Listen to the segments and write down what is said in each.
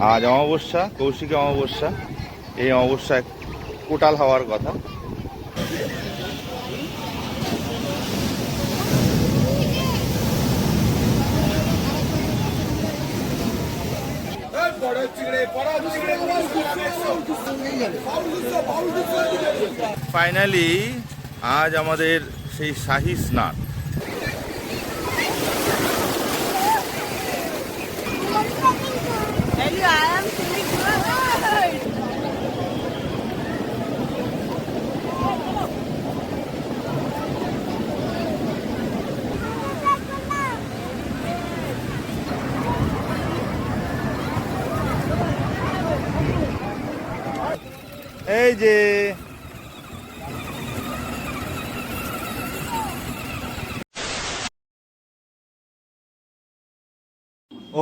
আজ অমাবস্যা, কৌশিকী অমাবস্যা, এই অমাবস্যায় কোটাল হওয়ার কথা। ফাইনালি আজ আমাদের সেই শাহী স্নান Ellie, I am feeling good. এই যে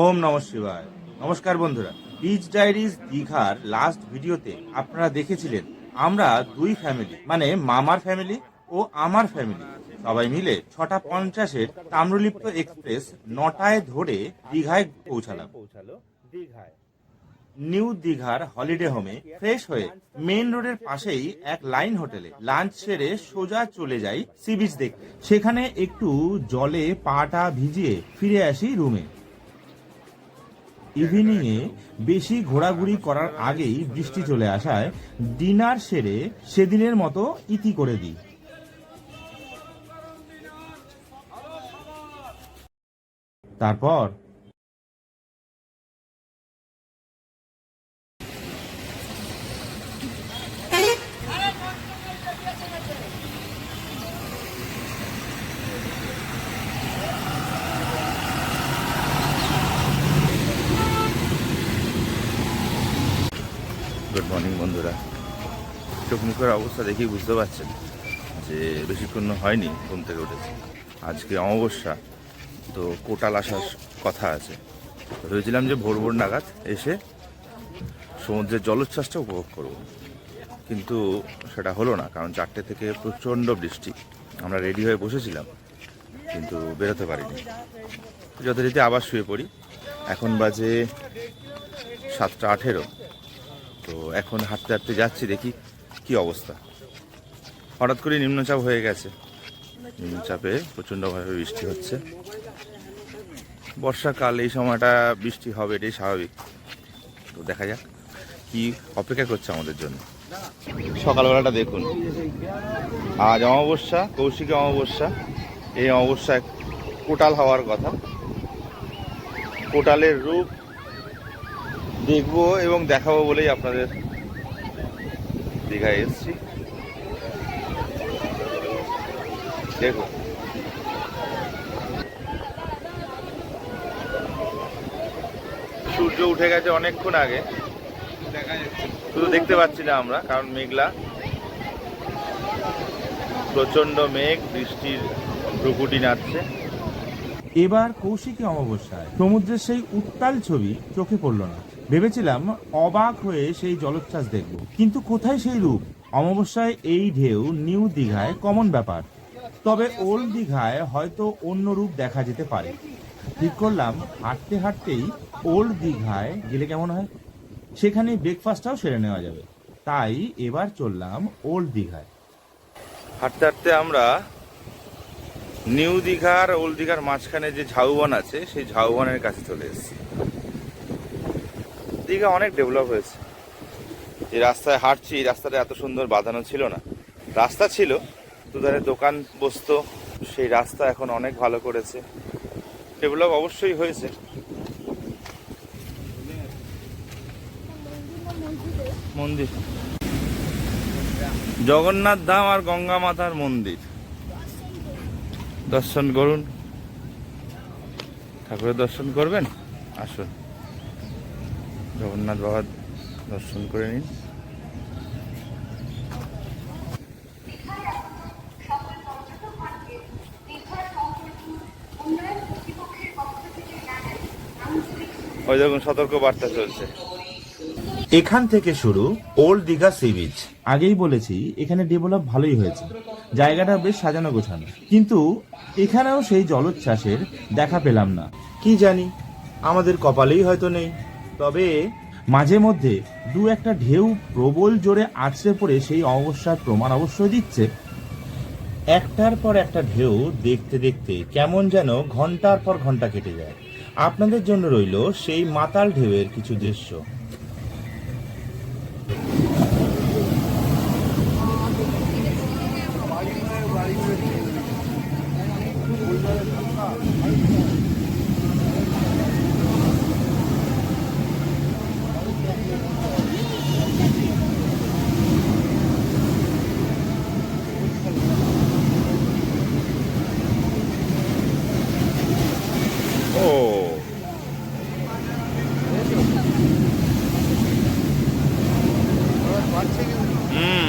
ওম নম শিবায়। নমস্কার বন্ধুরা। বিচ ডায়েরিজ দীঘার লাস্ট ভিডিওতে আপনারা দেখেছিলেন, আমরা দুই ফ্যামিলি মানে মামার ফ্যামিলি ও আমার ফ্যামিলি সবাই মিলে ছটা পঞ্চাশের তাম্রলিপ্ত এক্সপ্রেস নটায় ধরে দীঘায় পৌঁছালাম। পৌঁছালো দীঘায় নিউ দীঘার হলিডে হোমে ফ্রেশ হয়ে মেন রোডের পাশেই এক লাইন হোটেলে লাঞ্চ সেরে সোজা চলে যাই সি বিচ দেখতে। সেখানে একটু জলে পাটা ভিজিয়ে ফিরে আসি রুমে ইভিনিং এ বেশি ঘোরাঘুরি করার আগেই বৃষ্টি চলে আসায় ডিনার সেরে সেদিনের মতো ইতি করে দিই। তারপর চোখ মুখের অবস্থা দেখেই বুঝতে পারছেন যে বেশিক্ষণ হয়নি ঘুম থেকে উঠেছি। আজকে অমাবস্যা, তো কোটাল আসার কথা আছে। ভেবেছিলাম যে ভোর ভোর নাগাদ এসে সমুদ্রের জলোচ্ছ্বাসটা উপভোগ করব। কিন্তু সেটা হলো না, কারণ চারটে থেকে প্রচণ্ড বৃষ্টি। আমরা রেডি হয়ে বসেছিলাম, কিন্তু বেরোতে পারিনি। যথারীতি আবার শুয়ে পড়ি। এখন বাজে সাতটা আঠেরো। তো এখন হাঁটতে হাঁটতে যাচ্ছি দেখি কি অবস্থা? হঠাৎ করে নিম্নচাপ হয়ে গেছে। নিম্নচাপে প্রচণ্ডভাবে বৃষ্টি হচ্ছে। বর্ষাকাল, এই সময়টা বৃষ্টি হবে, এটাই স্বাভাবিক। তো দেখা যাক কি অপেক্ষা করছে আমাদের জন্য। সকালবেলাটা দেখুন। আজ অমাবস্যা, কৌশিকী অমাবস্যা। এই অমাবস্যায় কোটাল হওয়ার কথা। কোটালের রূপ দেখব এবং দেখাবো বলেই আপনাদের দীঘায় এসছি। দেখো। সূর্য উঠে গেছে অনেকক্ষণ আগে। শুধু দেখতে পাচ্ছি না আমরা, কারণ মেঘলা। প্রচণ্ড মেঘ, বৃষ্টির প্রকুটি নাচছে। এবার কৌশিকী অমাবস্যায়, সমুদ্রের সেই উত্তাল ছবি চোখে পড়ল না। ভেবেছিলাম অবাক হয়ে সেই জলোচ্ছ্বাস দেখব। কিন্তু কোথায় সেই রূপ? অমাবস্যায় এই ঢেউ নিউ দীঘায় কমন ব্যাপার। তবে ওল্ড দীঘায় হয়তো অন্য রূপ দেখা যেতে পারে। ঠিক করলাম, হাঁটতে হাঁটতেই ওল্ড দীঘায় গেলে কেমন হয়? সেখানে ব্রেকফাস্টটাও সেরে নেওয়া যাবে। তাই এবার চললাম ওল্ড দীঘায়। হাঁটতে হাঁটতে আমরা নিউ দীঘার, ওল্ড দীঘার মাঝখানে যে ঝাউবন আছে, সেই ঝাউবনের কাছে চলে এসেছি। দীঘা অনেক ডেভেলপ হয়েছে। যে রাস্তায় হাঁটছি, এই রাস্তাটা এত সুন্দর বাঁধানো ছিল না। রাস্তা ছিল দুধারে দোকান বসতো, সেই রাস্তা এখন অনেক ভালো করেছে। ডেভেলপ অবশ্যই হয়েছে। মন্দির। জগন্নাথ ধাম আর গঙ্গা মাতার মন্দির। দর্শন করুন। ঠাকুরের দর্শন করবেন? আসুন। জগন্নাথ বাবার দর্শন করে নিন। ওই দেখুন, সতর্ক বার্তা চলছে। এখান থেকে শুরু ওল্ড দীঘা সি বিচ। আগেই বলেছি, এখানে ডেভেলপ ভালোই হয়েছে। জায়গাটা বেশ সাজানো গোছানো। কিন্তু এখানেও সেই জলোচ্ছ্বাসের দেখা পেলাম না। কি জানি, আমাদের কপালেই হয়তো নেই। তবে মাঝে মধ্যে দু একটা ঢেউ প্রবল জোরে আছড়ে পড়ে সেই অবস্থার প্রমাণ অবশ্যই দিচ্ছে। একটার পর একটা ঢেউ দেখতে দেখতে কেমন যেন ঘণ্টার পর ঘণ্টা কেটে যায়। আপনাদের জন্য রইল সেই মাতাল ঢেউয়ের কিছু দৃশ্য ও হুম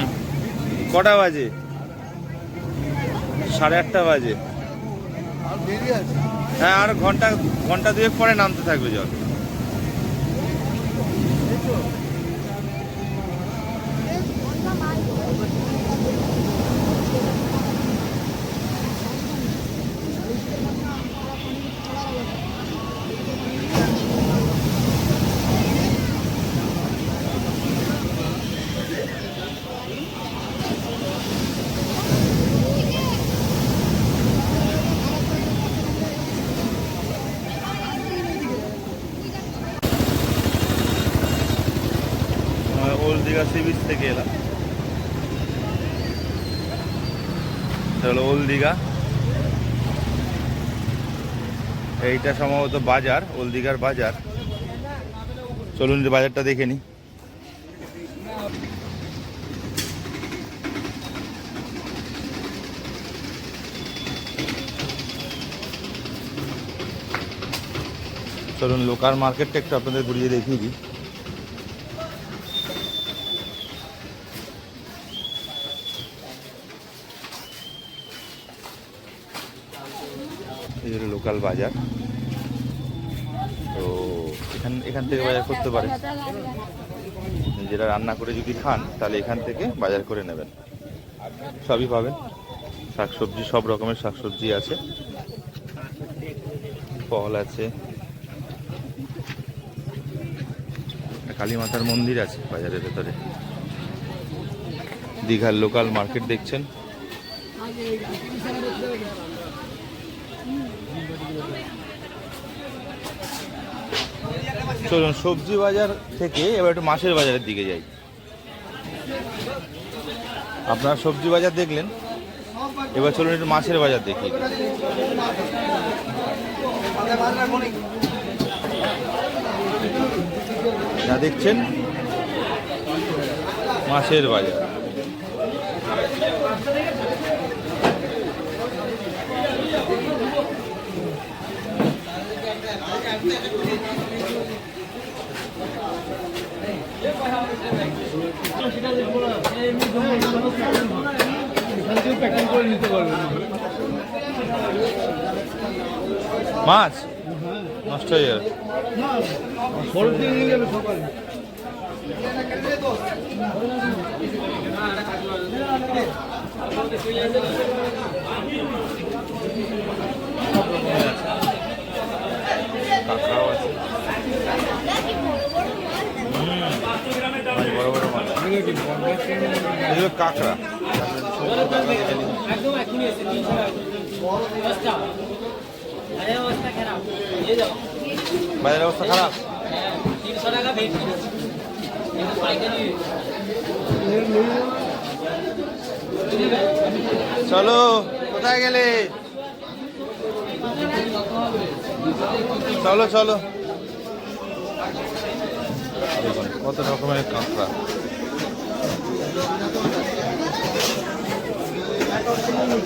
কটা বাজে? সাড়ে আটটা বাজে। হ্যাঁ আর ঘণ্টা ঘণ্টা দুয়েক পরে নামতে থাকবে জল। ওল্ড দীঘা সি বিচ থেকে এলাম। এটা হলো ওল্ড দীঘা। এইটা সম্ভবত বাজার ওল্ড দীঘার বাজার। চলুন যে বাজারটা দেখে নিই। চলুন লোকাল মার্কেটটা একটু আপনাদের ঘুরিয়ে দেখিয়ে দিই। এই লোকাল বাজার। তো এখান এখান থেকে বাজার করতে পারে নিজেরা রান্না করে যদি খান, তাহলে এখান থেকে বাজার করে নেবেন। সবই পাবেন। শাকসবজি, সব রকমের শাকসবজি আছে। ফল আছে। কালী মাতার মন্দির আছে বাজারের ভেতরে। দীঘার লোকাল মার্কেট দেখছেন। চলুন, সবজি বাজার থেকে এবার একটু মাছের বাজারের দিকে যাই। আপনারা সবজি বাজার দেখলেন, এবার চলুন একটু মাছের বাজার দেখি। যা দেখছেন, মাছের বাজার। মাছ? নষ্ট হয়ে যাবে কাঁকড়াও আছে। বড় মাছ এগুলো কাঁকড়া অবস্থা। খারাপ। বাজারের অবস্থা খারাপ? তিনশো টাকা ভেটকি কিন্তু পাইকারি। চলো কোথায় গেলে? চলো চলো। কত রকমের কাঁকড়া?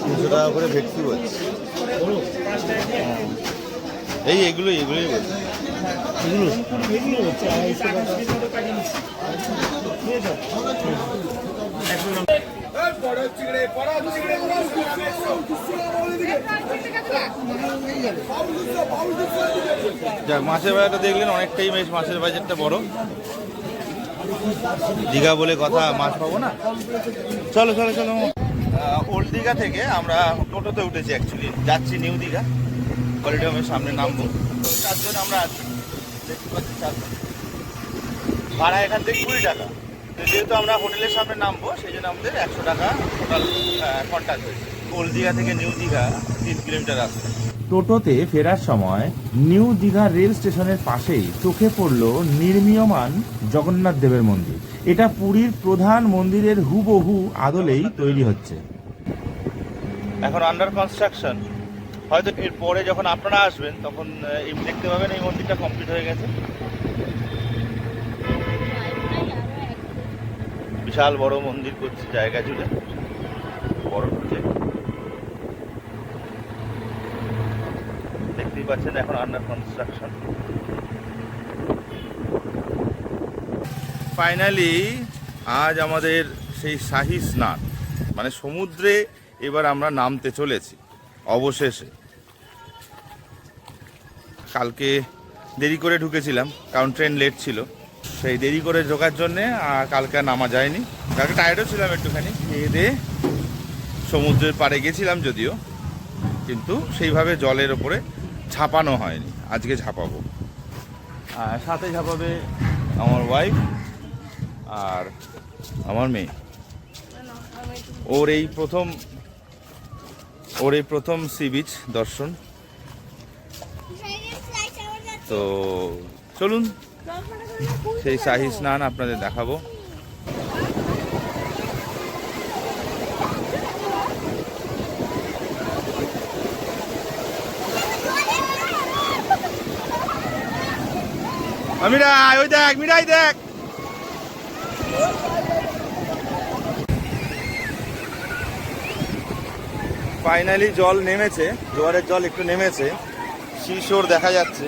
তিনশো টাকা করে ভেটকি বলছে। এই এগুলোই এগুলোই বলছে। মাছের বাজারটা দেখলেন অনেকটাই বেশ মাছের বাজারটা বড়। দীঘা বলে কথা, মাছ পাবো না? চলো চলো চলো। ওল্ড দীঘা থেকে আমরা টোটোতে উঠেছি অ্যাকচুয়ালি যাচ্ছি নিউ দীঘা করিডোরের সামনে নামবো। চারজন আমরা আছি। দেখতে পাচ্ছি চারজন। ভাড়া এখান থেকে কুড়ি টাকা। তো যেহেতু আমরা হোটেলের সামনে নামবো, সেই জন্য আমাদের একশো টাকা টোটাল কন্ট্যাক্ট হয়েছে। ওল্ড দীঘা থেকে নিউ দীঘা তিন কিলোমিটার রাস্তা। টোটোতে ফেরার সময় নিউ দীঘা রেল স্টেশনের পাশেই চোখে পড়ল নির্মীয়মান জগন্নাথ দেবের মন্দির। এটা পুরীর প্রধান মন্দিরের হুবহু আদলেই তৈরি হচ্ছে। এখন আন্ডার কনস্ট্রাকশন হয়তো এর পরে যখন আপনারা আসবেন, তখন এই দেখতে পাবেন এই মন্দিরটা কমপ্লিট হয়ে গেছে। বিশাল বড় মন্দির করছে জায়গা জুড়ে। পাচ্ছেন এখন আন্ডার কনস্ট্রাকশন ফাইনালি আজ আমাদের সেই শাহি স্নান। মানে সমুদ্রে এবার আমরা নামতে চলেছি, অবশেষে। কালকে দেরি করে ঢুকেছিলাম, কারণ ট্রেন লেট ছিল। সেই দেরি করে ঢোকার জন্যে আর কালকে নামা যায়নি। কালকে টায়ার্ডও ছিলাম একটুখানি, খেয়ে দিয়ে সমুদ্রের পাড়ে গেছিলাম যদিও, কিন্তু সেইভাবে জলের ওপরে ঝাঁপানো হয়নি। আজকে আর সাথে ঝাঁপাবে আমার ওয়াইফ আর আমার মেয়ে। ওর এই প্রথম, ওর এই প্রথম সি বিচ দর্শন। তো চলুন, সেই শাহী স্নান আপনাদের দেখাবো। মিরাই, ওই দেখ, মিরাই দেখ। ফাইনালি জল নেমেছে, জোয়ারের জল একটু নেমেছে, শিশোর দেখা যাচ্ছে।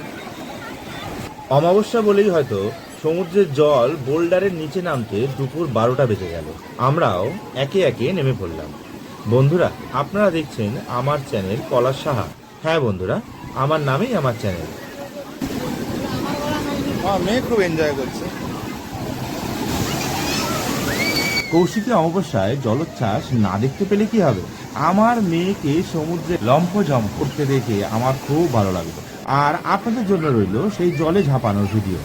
অমাবস্যা বলেই হয়তো সমুদ্রের জল বোল্ডারের নিচে নামতে দুপুর বারোটা বেজে গেল। আমরাও একে একে নেমে পড়লাম। বন্ধুরা, আপনারা দেখছেন আমার চ্যানেল পলাশ সাহা। হ্যাঁ বন্ধুরা, আমার নামেই আমার চ্যানেল। আমার মেয়ে খুব এনজয় করছে। কৌশিকী অমাবস্যায় জলোচ্ছ্বাস না দেখতে পেলে কি হবে? আমার মেয়েকে সমুদ্রে লম্ফজম করতে দেখে আমার খুব ভালো লাগল। আর আপনাদের জন্য রইল সেই জলে ঝাঁপানোর ভিডিও।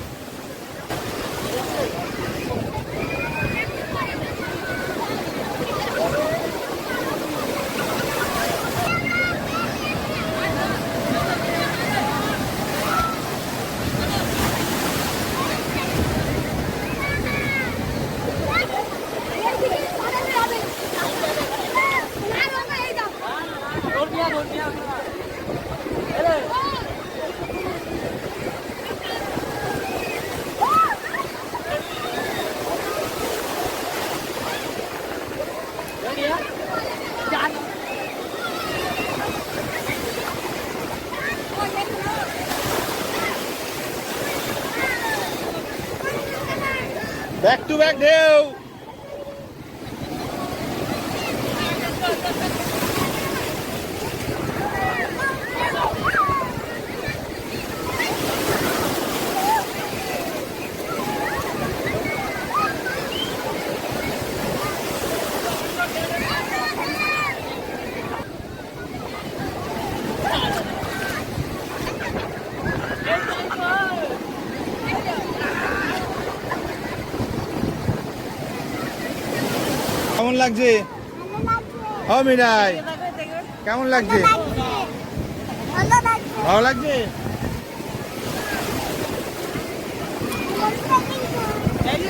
ব্যাক টু ব্যাক ঢেউ লাগছে? ও মিনাই। কেমন লাগছে? ভালো লাগছে?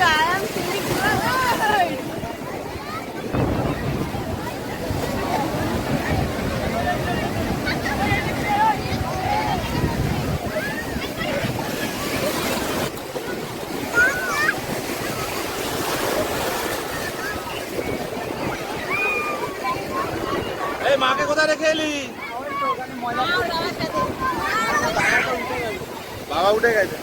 I am feeling good. এই মাকে কোথায় রেখে এলি উঠে গেছে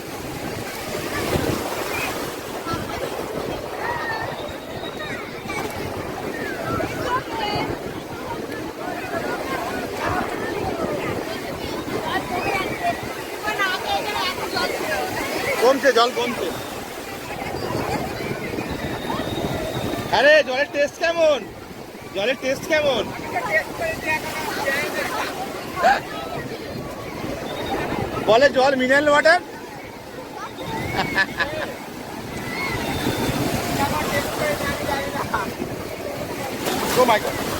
কমছে, জল কমছে। আরে, জলের টেস্ট কেমন? জলের টেস্ট কেমন? বলে জল মিনারেল ওয়াটার Go, Michael.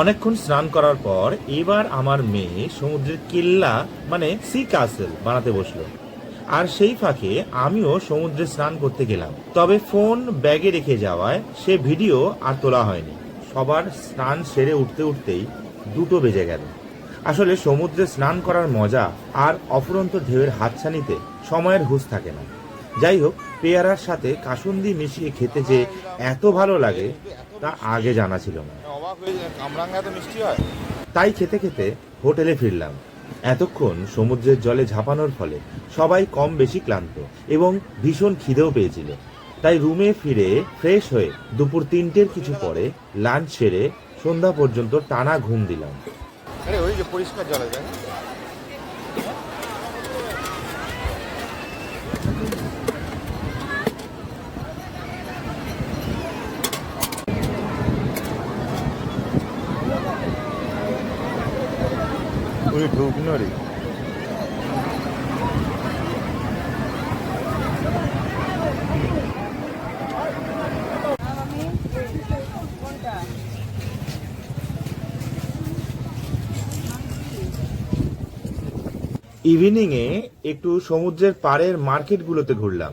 অনেকক্ষণ স্নান করার পর এবার আমার মেয়ে সমুদ্রের কিল্লা মানে সি কাসেল বানাতে বসল। আর সেই ফাঁকে আমিও সমুদ্রে স্নান করতে গেলাম। তবে ফোন ব্যাগে রেখে যাওয়ায় সে ভিডিও আর তোলা হয়নি। সবার স্নান সেরে উঠতে উঠতেই দুটো বেজে গেল। আসলে সমুদ্রে স্নান করার মজা আর অফুরন্ত ঢেউয়ের হাতছানিতে সময়ের হুঁশ থাকে না। যাই হোক, পেয়ারার সাথে কাসুন্দি মিশিয়ে খেতে যে এত ভালো লাগে তা আগে জানা ছিল না। হয় তাই খেতে খেতে হোটেলে ফিরলাম। এতক্ষণ সমুদ্রের জলে ঝাঁপানোর ফলে সবাই কম বেশি ক্লান্ত এবং ভীষণ খিদেও পেয়েছিল। তাই রুমে ফিরে ফ্রেশ হয়ে দুপুর তিনটের কিছু পরে লাঞ্চ সেরে সন্ধ্যা পর্যন্ত টানা ঘুম দিলাম। আরে ওই যে পরিষ্কার জলে ওই ঢুকনো রে ইভিনিংয়ে একটু সমুদ্রের পাড়ের মার্কেটগুলোতে ঘুরলাম।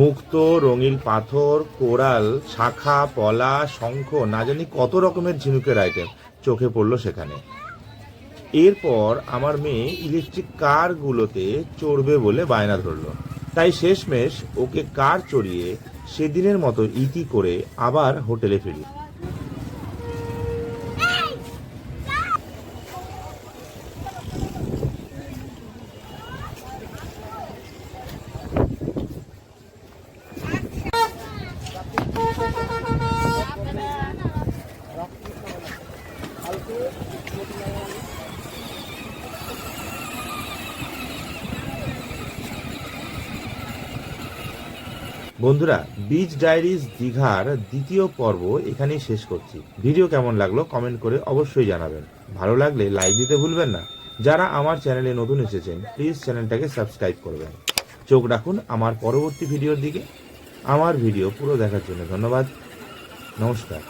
মুক্ত, রঙিন পাথর, কোরাল, শাখা, পলা, শঙ্খ, না জানি কত রকমের ঝিনুকের আইটেম চোখে পড়ল সেখানে। এরপর আমার মেয়ে ইলেকট্রিক কারগুলোতে চড়বে বলে বায়না ধরল। তাই শেষমেশ ওকে কার চড়িয়ে সেদিনের মতো ইতি করে আবার হোটেলে ফিরি। বন্ধুরা বিচ ডায়েরিজ দীঘার দ্বিতীয় পর্ব এখানেই শেষ করছি। ভিডিও কেমন লাগল কমেন্ট করে অবশ্যই জানাবেন। ভালো লাগলে লাইক দিতে ভুলবেন না। যারা আমার চ্যানেলে নতুন এসেছেন প্লিজ চ্যানেলটাকে সাবস্ক্রাইব করবেন। চোখ রাখুন আমার পরবর্তী ভিডিওর দিকে। আমার ভিডিও পুরো দেখার জন্য ধন্যবাদ। নমস্কার।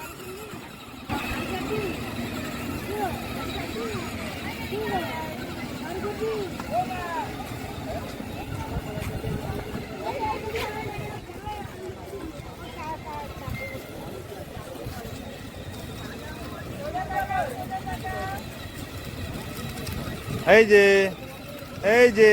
এই যে এই যে।